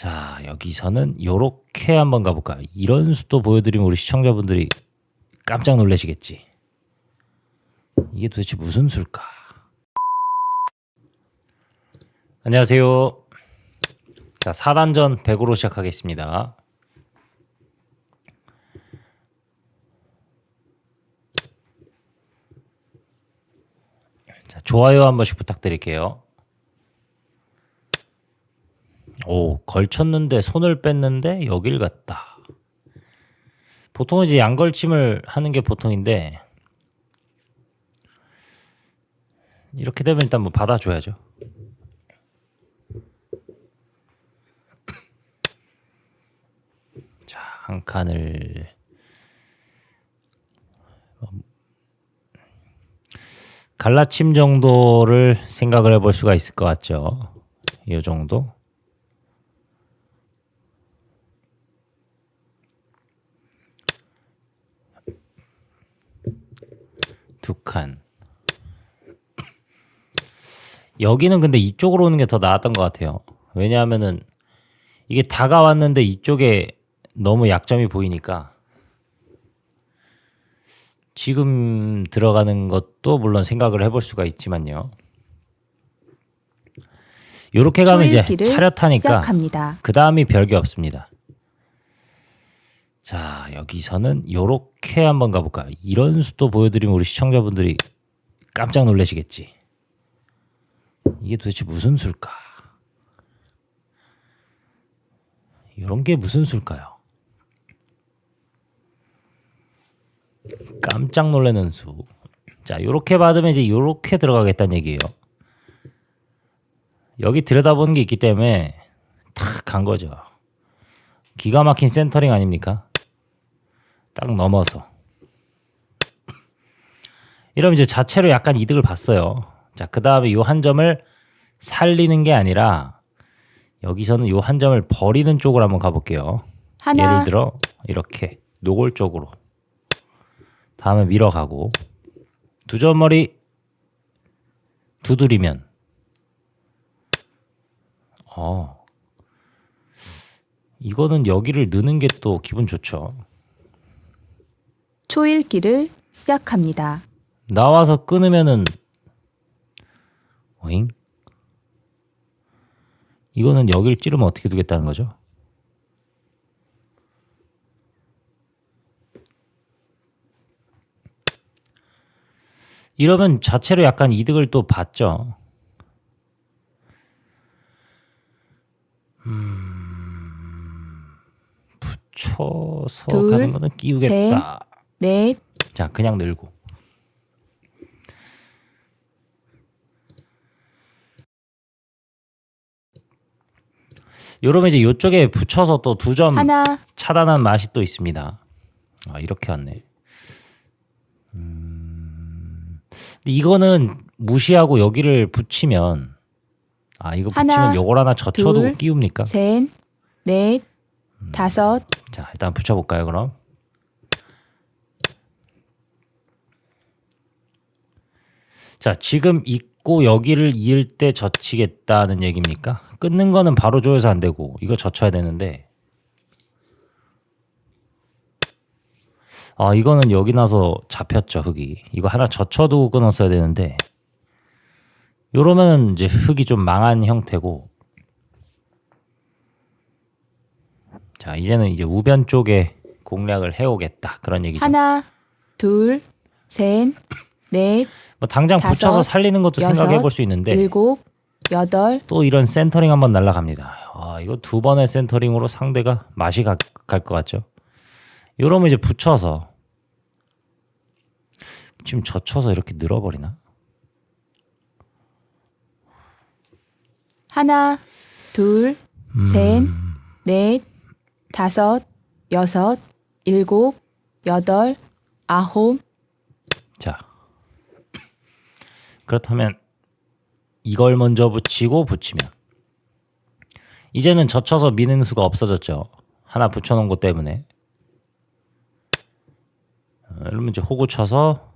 자, 여기서는 요렇게 한번 가볼까요? 이런 수도 보여드리면 우리 시청자분들이 깜짝 놀라시겠지. 이게 도대체 무슨 수일까? 안녕하세요. 자, 4단전 100으로 시작하겠습니다. 자, 좋아요 한 번씩 부탁드릴게요. 오, 걸쳤는데 손을 뺐는데 여길 갔다. 보통은 이제 양걸침을 하는 게 보통인데 이렇게 되면 일단 뭐 받아줘야죠. 자, 한 칸을 갈라침 정도를 생각을 해볼 수가 있을 것 같죠. 이 정도. 두 칸. 여기는 근데 이쪽으로 오는 게 더 나았던 것 같아요. 왜냐하면은 이게 다가왔는데 이쪽에 너무 약점이 보이니까 지금 들어가는 것도 물론 생각을 해볼 수가 있지만요. 요렇게 가면 이제 차렷하니까. 그 다음이 별게 없습니다. 자 여기서는 요렇게 한번 가볼까요? 이런 수도 보여드리면 우리 시청자분들이 깜짝 놀라시겠지. 이게 도대체 무슨 수일까? 이런 게 무슨 수일까요? 깜짝 놀라는 수. 자, 요렇게 받으면 이제 요렇게 들어가겠다는 얘기예요. 여기 들여다보는 게 있기 때문에 탁 간 거죠. 기가 막힌 센터링 아닙니까? 딱 넘어서. 이러면 이제 자체로 약간 이득을 봤어요. 자, 그 다음에 요 한 점을 살리는 게 아니라 여기서는 요 한 점을 버리는 쪽으로 한번 가볼게요. 하나, 예를 들어 이렇게 노골적으로 다음에 밀어가고 두 점머리 두드리면 어 이거는 여기를 넣는 게 또 기분 좋죠. 초읽기를 시작합니다. 나와서 끊으면은 오잉? 이거는 여길 찌르면 어떻게 두겠다는 거죠? 이러면 자체로 약간 이득을 또 봤죠. 음, 붙여서 둘, 가는 거는 끼우겠다. 넷, 자, 그냥 늘고. 요러면 이제 이쪽에 붙여서 또 두 점 하나, 차단한 맛이 또 있습니다. 아, 이렇게 왔네. 음, 근데 이거는 무시하고 여기를 붙이면 아, 이거 붙이면 하나, 요걸 하나 젖혀두고 둘, 끼웁니까? 셋, 넷, 음. 다섯, 자, 일단 붙여 볼까요, 그럼? 자, 지금 있고 여기를 이을 때 젖히겠다는 얘기입니까? 끊는 거는 바로 조여서 안 되고 이거 젖혀야 되는데 아, 이거는 여기 나서 잡혔죠, 흙이. 이거 하나 젖혀두고 끊었어야 되는데 요러면 이제 흙이 좀 망한 형태고 자, 이제는 이제 우변 쪽에 공략을 해오겠다. 그런 얘기죠. 하나, 둘, 셋, 넷, 뭐 당장 다섯, 붙여서 살리는 것도 여섯, 생각해 볼 수 있는데 일곱, 여덟, 또 이런 센터링 한번 날라갑니다. 아, 이거 두 번의 센터링으로 상대가 맛이 갈 것 같죠. 이러면 이제 붙여서 지금 젖혀서 이렇게 늘어버리나? 하나, 둘, 음. 셋, 넷, 다섯, 여섯, 일곱, 여덟, 아홉, 자, 그렇다면 이걸 먼저 붙이고 붙이면 이제는 젖혀서 미는 수가 없어졌죠. 하나 붙여놓은 것 때문에. 어, 그러면 이제 호구 쳐서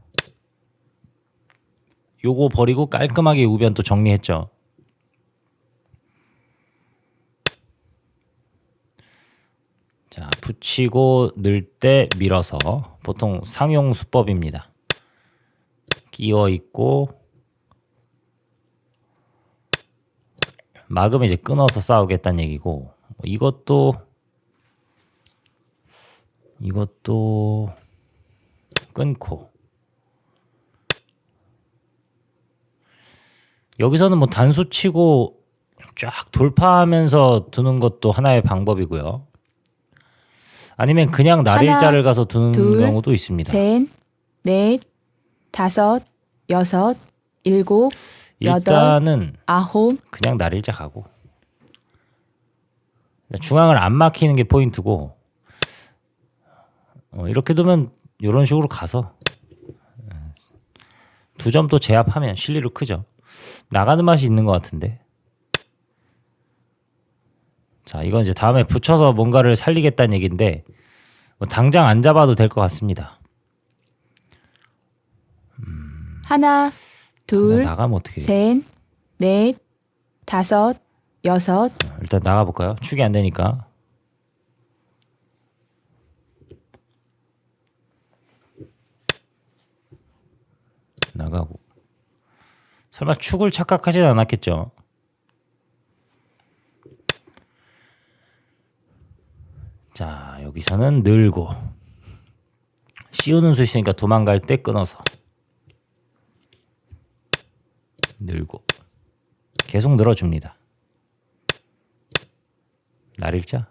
요거 버리고 깔끔하게 우변 또 정리했죠. 붙이고 넣을 때 밀어서 보통 상용 수법입니다. 끼워 있고 막으면 이제 끊어서 싸우겠다는 얘기고 뭐 이것도 이것도 끊고 여기서는 뭐 단수 치고 쫙 돌파하면서 두는 것도 하나의 방법이고요. 아니면 그냥 날일자를 가서 두는 둘, 경우도 있습니다. 셋, 넷, 다섯, 여섯, 일곱, 일단은 아홉, 그냥 날 일자 가고 중앙을 안 막히는 게 포인트고 어, 이렇게 두면 이런 식으로 가서 두 점 또 제압하면 실리로 크죠. 나가는 맛이 있는 것 같은데. 자, 이건 이제 다음에 붙여서 뭔가를 살리겠다는 얘기인데 뭐 당장 안 잡아도 될 것 같습니다. 하나, 둘, 나가면 어떻게? 셋, 넷, 다섯, 여섯, 일단 나가 볼까요? 축이 안 되니까. 나가고. 설마 축을 착각하진 않았겠죠? 자, 여기서는 늘고. 씌우는 수 있으니까 도망갈 때 끊어서. 늘고. 계속 늘어줍니다. 날일자?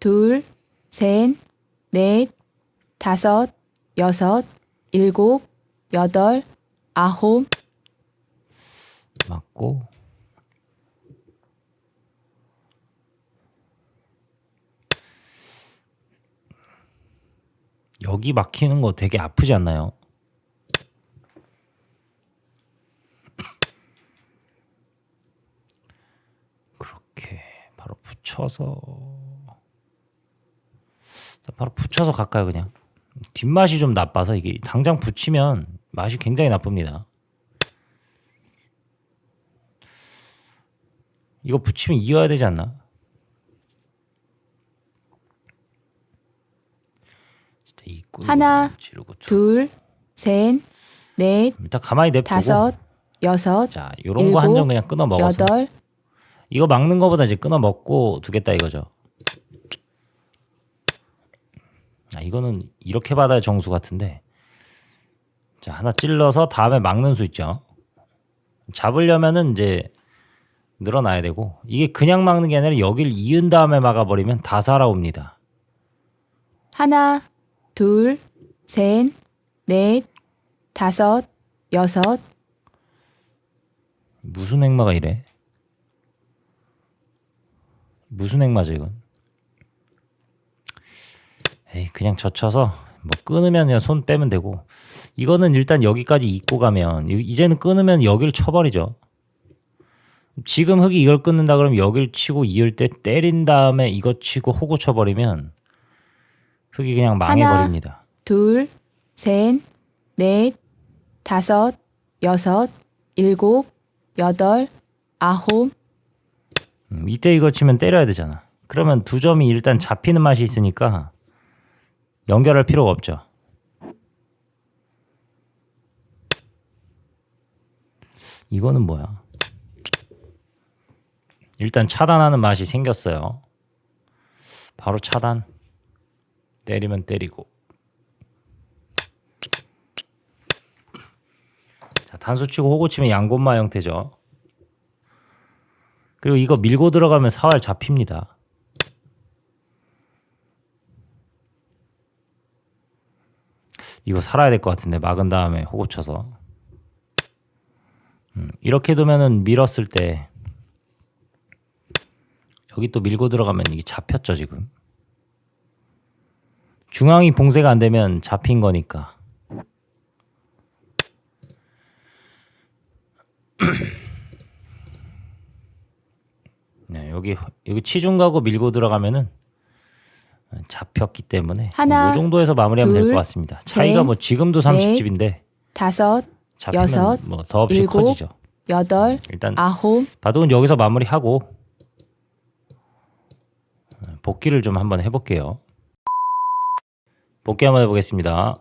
둘, 셋, 넷, 다섯, 여섯, 일곱, 여덟, 아홉, 맞고 여기 막히는 거 되게 아프지 않나요? 그렇게 바로 붙여서 자, 바로 붙여서 갈까요 그냥 뒷맛이 좀 나빠서 이게 당장 붙이면 맛이 굉장히 나쁩니다 이거 붙이면 이어야 되지 않나? 진짜 이 꿀 하나. 둘, 셋, 넷, 일단 가만히 냅두고 다섯, 여섯, 자 요런 거한 일곱, 점 그냥 끊어 먹어서 여덟, 이거 막는 거보다 이제 끊어 먹고 두겠다 이거죠. 아 이거는 이렇게 받아야 정수 같은데 자 하나 찔러서 다음에 막는 수 있죠. 잡으려면은 이제 늘어나야 되고 이게 그냥 막는 게 아니라 여길 이은 다음에 막아버리면 다 살아옵니다. 하나, 둘, 셋, 넷, 다섯, 여섯, 무슨 액마가 이래? 무슨 액마죠 이건? 에이 그냥 젖혀서 뭐 끊으면 그냥 손 빼면 되고 이거는 일단 여기까지 입고 가면 이- 이제는 끊으면 여기를 쳐버리죠. 지금 흙이 이걸 끊는다 그러면 여기를 치고 이을 때 때린 다음에 이거 치고 호구 쳐버리면 흙이 그냥 망해버립니다. 둘, 셋, 넷, 다섯, 여섯, 일곱, 여덟, 아홉, 음, 이때 이거 치면 때려야 되잖아. 그러면 두 점이 일단 잡히는 맛이 있으니까 연결할 필요가 없죠. 이거는 뭐야? 일단 차단하는 맛이 생겼어요. 바로 차단. 때리면 때리고. 자, 단수 치고 호구 치면 양곤마 형태죠. 그리고 이거 밀고 들어가면 사활 잡힙니다. 이거 살아야 될 것 같은데 막은 다음에 호구 쳐서 음, 이렇게 두면은 밀었을 때 여기 또 밀고 들어가면 이게 잡혔죠 지금 중앙이 봉쇄가 안 되면 잡힌 거니까 네, 여기 여기 치중 가고 밀고 들어가면은 잡혔기 때문에 하나, 이 정도에서 마무리하면 될 둘, 것 같습니다. 차이가 셋, 뭐 지금도 30집인데 다섯, 여섯, 뭐더 없이 일곱, 커지죠. 여덟, 일단 아홉, 바둑은 여기서 마무리하고 복귀를 좀 한번 해볼게요. 복귀 한번 해보겠습니다.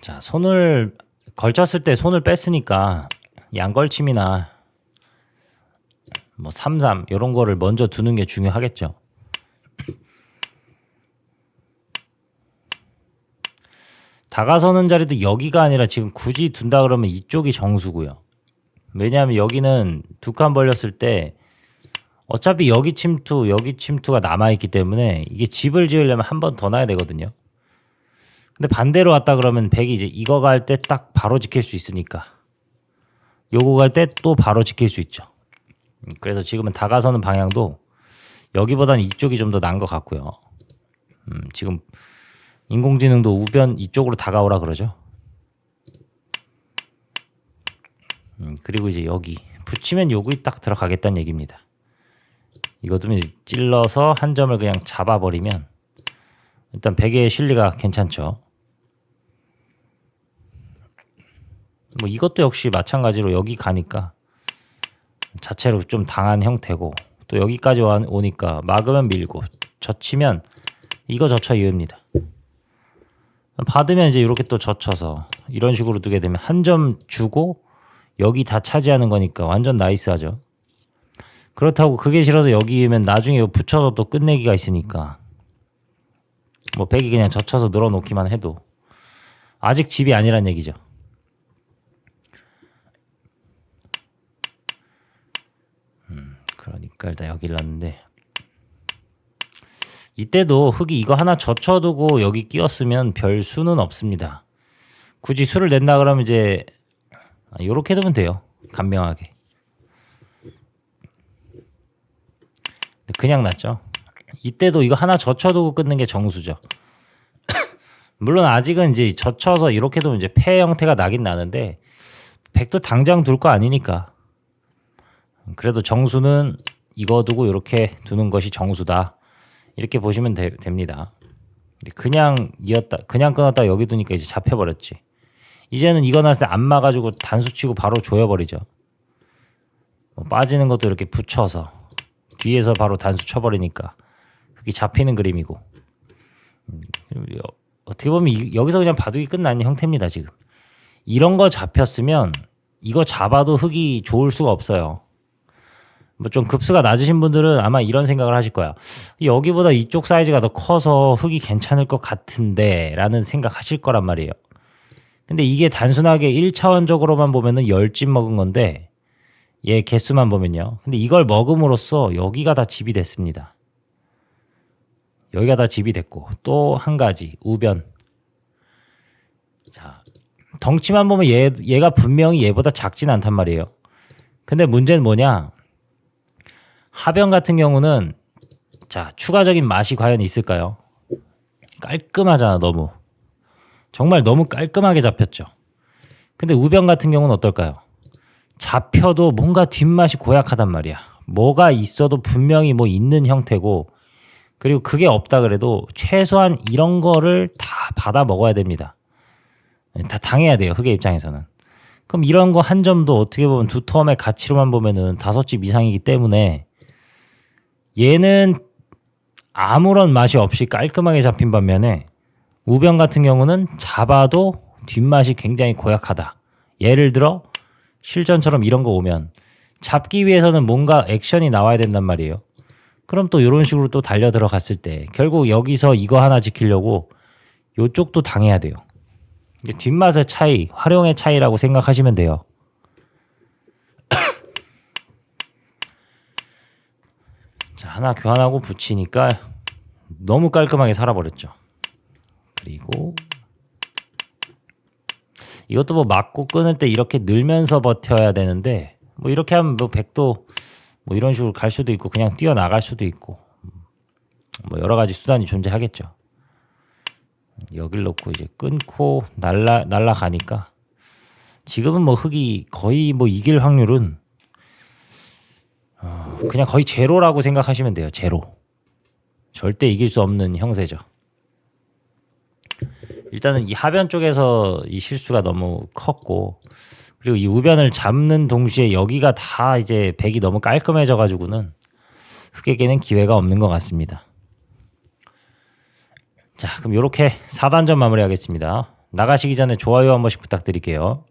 자, 손을 걸쳤을 때 손을 뺐으니까 양걸침이나 뭐 삼삼 이런 거를 먼저 두는 게 중요하겠죠. 다가서는 자리도 여기가 아니라 지금 굳이 둔다 그러면 이쪽이 정수고요. 왜냐하면 여기는 두 칸 벌렸을 때 어차피 여기 침투, 여기 침투가 남아 있기 때문에 이게 집을 지으려면 한 번 더 놔야 되거든요. 근데 반대로 왔다 그러면 백이 이제 이거 갈 때 딱 바로 지킬 수 있으니까 요거 갈 때 또 바로 지킬 수 있죠. 음, 그래서 지금은 다가서는 방향도 여기보다는 이쪽이 좀 더 난 것 같고요. 음, 지금 인공지능도 우변 이쪽으로 다가오라 그러죠. 음, 그리고 이제 여기 붙이면 여기 딱 들어가겠다는 얘기입니다. 이것도 찔러서 한 점을 그냥 잡아버리면 일단 베개의 실리가 괜찮죠. 뭐 이것도 역시 마찬가지로 여기 가니까 자체로 좀 당한 형태고 또 여기까지 와- 오니까 막으면 밀고 젖히면 이거 젖혀 이읍니다. 받으면 이제 이렇게 또 젖혀서 이런 식으로 두게 되면 한 점 주고 여기 다 차지하는 거니까 완전 나이스하죠. 그렇다고 그게 싫어서 여기면 나중에 붙여서 또 끝내기가 있으니까 뭐 백이 그냥 젖혀서 늘어놓기만 해도 아직 집이 아니란 얘기죠. 음, 그러니까 일단 여기를 놨는데 이때도 흙이 이거 하나 젖혀두고 여기 끼웠으면 별 수는 없습니다. 굳이 수를 낸다 그러면 이제 이렇게 두면 돼요. 간명하게. 근데 그냥 놨죠. 이때도 이거 하나 젖혀두고 끊는 게 정수죠. 물론 아직은 이제 젖혀서 이렇게 두면 이제 폐 형태가 나긴 나는데 백도 당장 둘 거 아니니까. 그래도 정수는 이거 두고 이렇게 두는 것이 정수다. 이렇게 보시면 되, 됩니다. 그냥 이었다, 그냥 끊었다 여기 두니까 이제 잡혀버렸지. 이제는 이거 났을 때 안 막아주고 단수 치고 바로 조여버리죠. 뭐 빠지는 것도 이렇게 붙여서 뒤에서 바로 단수 쳐버리니까 그게 잡히는 그림이고. 음, 어떻게 보면 이- 여기서 그냥 바둑이 끝난 형태입니다 지금. 이런 거 잡혔으면 이거 잡아도 흙이 좋을 수가 없어요. 뭐 좀 급수가 낮으신 분들은 아마 이런 생각을 하실 거야. 여기보다 이쪽 사이즈가 더 커서 흙이 괜찮을 것 같은데 라는 생각 하실 거란 말이에요. 근데 이게 단순하게 1차원적으로만 보면은 열집 먹은 건데 얘 개수만 보면요. 근데 이걸 먹음으로써 여기가 다 집이 됐습니다. 여기가 다 집이 됐고 또 한 가지 우변. 자 덩치만 보면 얘 얘가 분명히 얘보다 작진 않단 말이에요. 근데 문제는 뭐냐? 하변 같은 경우는 자 추가적인 맛이 과연 있을까요? 깔끔하잖아 너무 정말 너무 깔끔하게 잡혔죠. 근데 우변 같은 경우는 어떨까요? 잡혀도 뭔가 뒷맛이 고약하단 말이야. 뭐가 있어도 분명히 뭐 있는 형태고 그리고 그게 없다 그래도 최소한 이런 거를 다 받아 먹어야 됩니다. 다 당해야 돼요. 흑의 입장에서는. 그럼 이런 거 한 점도 어떻게 보면 두 텀의 가치로만 보면은 다섯 집 이상이기 때문에 얘는 아무런 맛이 없이 깔끔하게 잡힌 반면에 우변 같은 경우는 잡아도 뒷맛이 굉장히 고약하다. 예를 들어 실전처럼 이런 거 오면 잡기 위해서는 뭔가 액션이 나와야 된단 말이에요. 그럼 또 이런 식으로 또 달려 들어갔을 때 결국 여기서 이거 하나 지키려고 요쪽도 당해야 돼요. 뒷맛의 차이, 활용의 차이라고 생각하시면 돼요. 자, 하나 교환하고 붙이니까 너무 깔끔하게 살아버렸죠. 그리고 이것도 뭐 맞고 끊을 때 이렇게 늘면서 버텨야 되는데 뭐 이렇게 하면 뭐 백도 뭐 이런 식으로 갈 수도 있고 그냥 뛰어 나갈 수도 있고 뭐 여러 가지 수단이 존재하겠죠. 여길 놓고 이제 끊고 날라 날라가니까 지금은 뭐 흙이 거의 뭐 이길 확률은 어, 그냥 거의 제로라고 생각하시면 돼요. 제로. 절대 이길 수 없는 형세죠. 일단은 이 하변 쪽에서 이 실수가 너무 컸고 그리고 이 우변을 잡는 동시에 여기가 다 이제 백이 너무 깔끔해져 가지고는 흑에게는 기회가 없는 것 같습니다. 자, 그럼 이렇게 4단전 마무리하겠습니다. 나가시기 전에 좋아요 한 번씩 부탁드릴게요.